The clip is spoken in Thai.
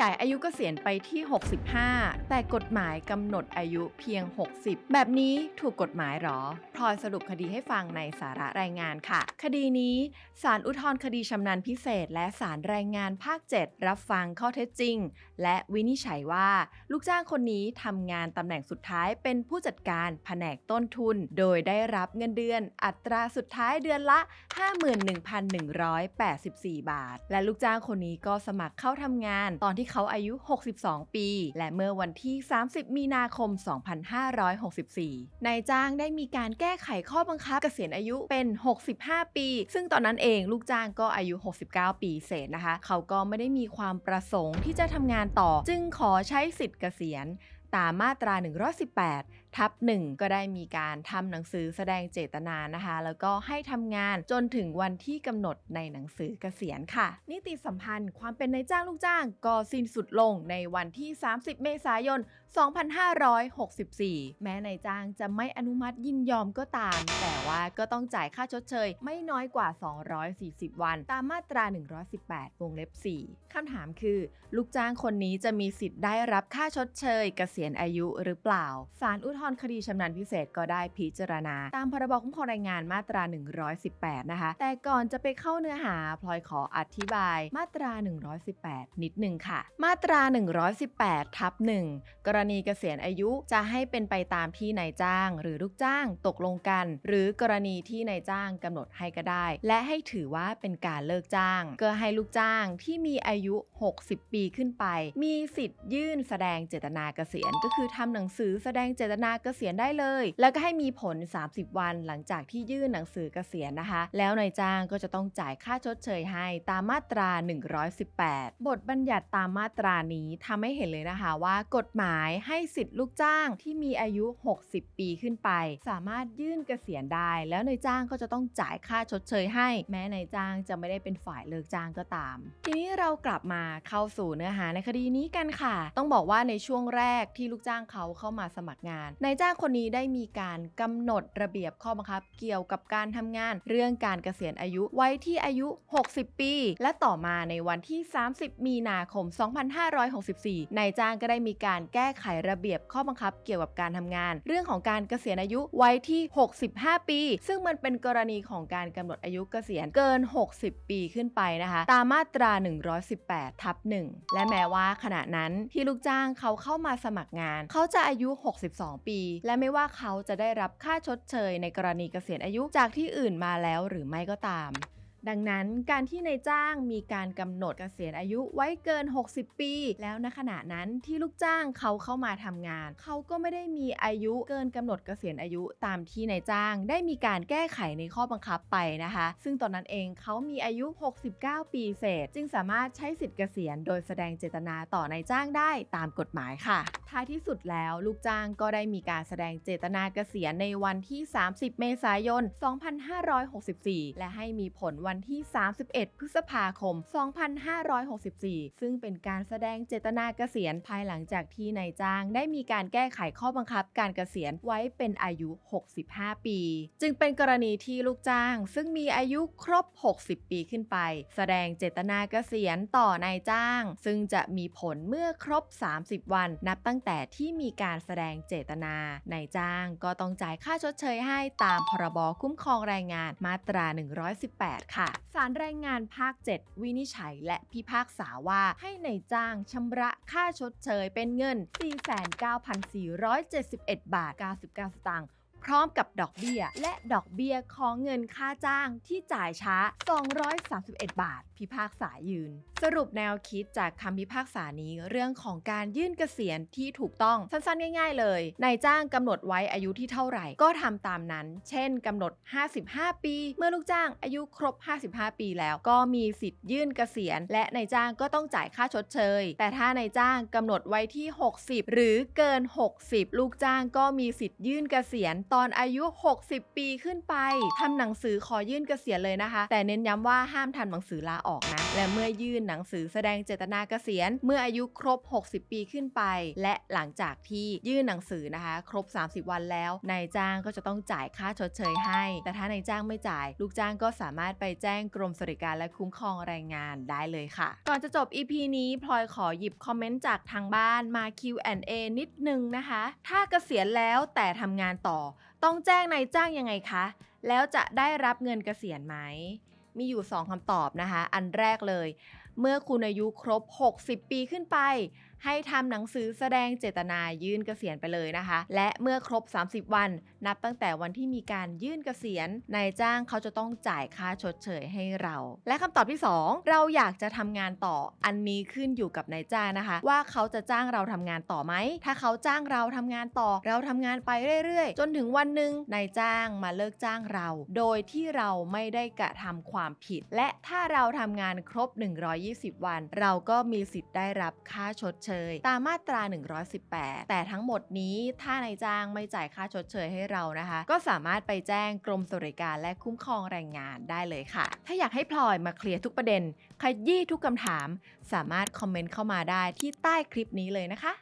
ยายอายุกเกษียณไปที่ 65 แต่กฎหมายกำหนดอายุเพียง 60 แบบนี้ถูกกฎหมายหรอพลอยสรุปคดีให้ฟังในสาระรายงานค่ะ คดีนี้ศาลอุทธรณ์คดีชำนาญพิเศษ และศาลรายงานภาค 7 รับฟังข้อเท็จจริง และวินิจฉัยว่า ลูกจ้างคนนี้ทำงานตำแหน่งสุดท้ายเป็นผู้จัดการแผนกต้นทุน โดยได้รับเงินเดือน อัตราสุดท้ายเดือนละ 51,184 บาท และลูกจ้างคนนี้ก็สมัครเข้าทำงานตอนที่เขาอายุ 62 ปี และเมื่อวันที่ 30 มีนาคม 2564 นายจ้างได้มีการแก้ไขข้อบังคับเกษียณอายุเป็น 65 ปี ซึ่งตอนนั้นเองลูกจ้างก็อายุ 69 ปีเศษนะคะ เขาก็ไม่ได้มีความประสงค์ที่จะทำงานต่อ จึงขอใช้สิทธิ์เกษียณตามมาตรา 118ทับหนึ่งก็ได้มีการทำหนังสือแสดงเจตนานะคะ แล้วก็ให้ทำงานจนถึงวันที่กำหนดในหนังสือเกษียณค่ะ นิติสัมพันธ์ความเป็นนายจ้างลูกจ้างก็สิ้นสุดลงในวันที่ 30 เมษายน 2564 แม้นายจ้างจะไม่อนุมัติยินยอมก็ตาม แต่ว่าก็ต้องจ่ายค่าชดเชย ไม่น้อยกว่า 240 วัน ตามมาตรา 118 วงเล็บ 4 คำถามคือ ลูกจ้างคนนี้จะมีสิทธิ์ได้รับค่าชดเชย เกษียณอายุหรือเปล่าศาลอุทธรคดีชำนาญพิเศษก็ได้พิจารณา ตามพรบคุ้มครองแรงงานมาตรา 118 นะคะ แต่ก่อนจะไปเข้าเนื้อหาพลอยขออธิบายมาตรา 118 นิดหนึ่งค่ะ มาตรา 118 ทับ 1 กรณีเกษียณอายุจะให้เป็นไปตามที่นายจ้าง หรือลูกจ้างตกลงกัน หรือกรณีที่นายจ้างกำหนดให้ก็ได้ และให้ถือว่าเป็นการเลิกจ้างก็ให้ลูกจ้างที่มีอายุ 60 ปีขึ้นไป มีสิทธิ์ยื่นแสดงเจตนาเกษียณ ก็คือทำหนังสือแสดงเจตนาเกษียณได้เลย แล้วก็ให้มีผล 30 วันหลังจากที่ยื่นหนังสือเกษียณนะคะ แล้วนายจ้างก็จะต้องจ่ายค่าชดเชยให้ตามมาตรา 118 บทบัญญัติตามมาตรานี้ทำให้เห็นเลยนะคะว่ากฎหมายให้สิทธิ์ลูกจ้างที่มีอายุ 60 ปีขึ้นไป สามารถยื่นเกษียณได้ แล้วนายจ้างก็จะต้องจ่ายค่าชดเชยให้ แม้นายจ้างจะไม่ได้เป็นฝ่ายเลิกจ้างก็ตาม ทีนี้เรากลับมาเข้าสู่เนื้อหาในคดีนี้กันค่ะ ต้องบอกว่าในช่วงแรกที่ลูกจ้างเขาเข้ามาสมัครงานนายจ้างคนนี้ได้มีการกำหนดระเบียบข้อบังคับ เกี่ยวกับการทำงานเรื่องการเกษียณอายุไว้ที่อายุ 60 ปี และต่อมาในวันที่ 30 มีนาคม 2564 นายจ้างก็ได้มีการแก้ไขระเบียบข้อบังคับ เกี่ยวกับการทำงาน เรื่องของการเกษียณอายุไว้ที่ 65 ปี ซึ่งมันเป็นกรณีของการกำหนดอายุเกษียณเกิน 60 ปีขึ้นไปนะคะ ตามมาตรา 118 ทับ 1 และแม้ว่าขณะนั้นที่ลูกจ้างเขาเข้ามาสมัครงาน เขาจะอายุ 62 ปีปี และไม่ว่าเขาจะได้รับค่าชดเชยในกรณีเกษียณอายุจากที่อื่นมาแล้วหรือไม่ก็ตาม ดังนั้นการที่นายจ้างมีการกำหนดเกษียณอายุไว้เกิน 60 ปี แล้วณขณะนั้นที่ลูกจ้างเขาเข้ามาทำงาน เขาก็ไม่ได้มีอายุเกินกำหนดเกษียณอายุตามที่นายจ้าง ได้มีการแก้ไขในข้อบังคับไปนะคะ ซึ่งตอนนั้นเองเขามีอายุ 69 ปีเศษ จึงสามารถใช้สิทธิ์เกษียณโดยแสดงเจตนาต่อนายจ้างได้ตามกฎหมายค่ะ ท้ายที่สุดแล้วลูกจ้างก็ได้มีการแสดงเจตนาเกษียณในวันที่ 30 เมษายน 2564 และให้มีผลวันันที่ 31 พฤษภาคม 2564 ซึ่งเป็นการแสดงเจตนาเกษียณภายหลังจากที่นายจ้าง ได้มีการแก้ไขข้อบังคับการเกษียณไว้เป็นอายุ 65 ปี จึงเป็นกรณีที่ลูกจ้าง ซึ่งมีอายุครบ 60 ปีขึ้นไป แสดงเจตนาเกษียณต่อนายจ้าง ซึ่งจะมีผลเมื่อครบ 30 วัน นับตั้งแต่ที่มีการแสดงเจตนานายจ้างก็ต้องจ่ายค่าชดเชยให้ตามพรบคุ้มครองแรงงานมาตรา 118 ค่ะสารแรงงานภาค 7 วินิจฉัยและพิพากษาว่าให้ในจ้างชำระค่าชดเชยเป็นเงิน 49,471 บาท 99 สตางค์ พร้อมกับดอกเบี้ย และดอกเบี้ยของเงินค่าจ้างที่จ่ายช้า 231 บาท พิพากษายืน สรุปแนวคิดจากคำพิพากษานี้เรื่องของการยื่นเกษียณที่ถูกต้องสั้นๆง่าย ๆ เลยนายจ้างกำหนดไว้อายุที่เท่าไหร่ก็ทำตามนั้น เช่นกำหนด 55 ปี เมื่อลูกจ้างอายุครบ 55 ปีแล้วก็มีสิทธิ์ยื่นเกษียณ และนายจ้างก็ต้องจ่ายค่าชดเชย แต่ถ้านายจ้างกำหนดไว้ที่ 60 หรือเกิน 60 ลูกจ้างก็มีสิทธิ์ยื่นเกษียณตอนอายุ 60 ปีขึ้นไปทำหนังสือขอยื่นเกษียณเลยนะคะ แต่เน้นย้ำว่าห้ามทำหนังสือลาออกนะ และเมื่อยื่นหนังสือแสดงเจตนาเกษียณ เมื่ออายุครบ 60 ปีขึ้นไป และหลังจากที่ยื่นหนังสือนะคะ ครบ 30 วันแล้วนายจ้างก็จะต้องจ่ายค่าชดเชยให้ แต่ถ้านายจ้างไม่จ่าย ลูกจ้างก็สามารถไปแจ้งกรมสวัสดิการและคุ้มครองแรงงานได้เลยค่ะ ก่อนจะจบ EP นี้พลอยขอหยิบคอมเมนต์จากทางบ้านมา Q&A นิดนึงนะคะ ถ้าเกษียณแล้วแต่ทำงานต่อต้องแจ้งนายจ้างยังไงคะ แล้วจะได้รับเงินเกษียณไหม มีอยู่ 2คำตอบนะคะ อันแรกเลย เมื่อคุณอายุครบ 60 ปีขึ้นไป ให้ทำหนังสือแสดงเจตนายื่นเกษียณไปเลยนะคะ และเมื่อครบ 30 วัน นับตั้งแต่วันที่มีการยื่นเกษียณนายจ้างเขาจะต้องจ่ายค่าชดเชยให้เรา และคำตอบที่ 2 เราอยากจะทำงานต่ออันนี้ขึ้นอยู่กับนายจ้างนะคะ ว่าเขาจะจ้างเราทำงานต่อไหมถ้าเขาจ้างเราทำงานต่อ เราทำงานไปเรื่อยๆ จนถึงวันหนึ่งนายจ้างมาเลิกจ้างเรา โดยที่เราไม่ได้กระทำความผิด และถ้าเราทำงานครบ 120 วัน เราก็มีสิทธิ์ได้รับค่าชดเชเชย ตามมาตรา 118 แต่ทั้งหมดนี้ถ้านายจ้างไม่จ่ายค่าชดเชยให้เรานะคะ ก็สามารถไปแจ้งกรมสวัสดิการและคุ้มครองแรงงานได้เลยค่ะ ถ้าอยากให้พลอยมาเคลียร์ทุกประเด็นขยี้ทุกคำถาม สามารถคอมเมนต์เข้ามาได้ที่ใต้คลิปนี้เลยนะคะ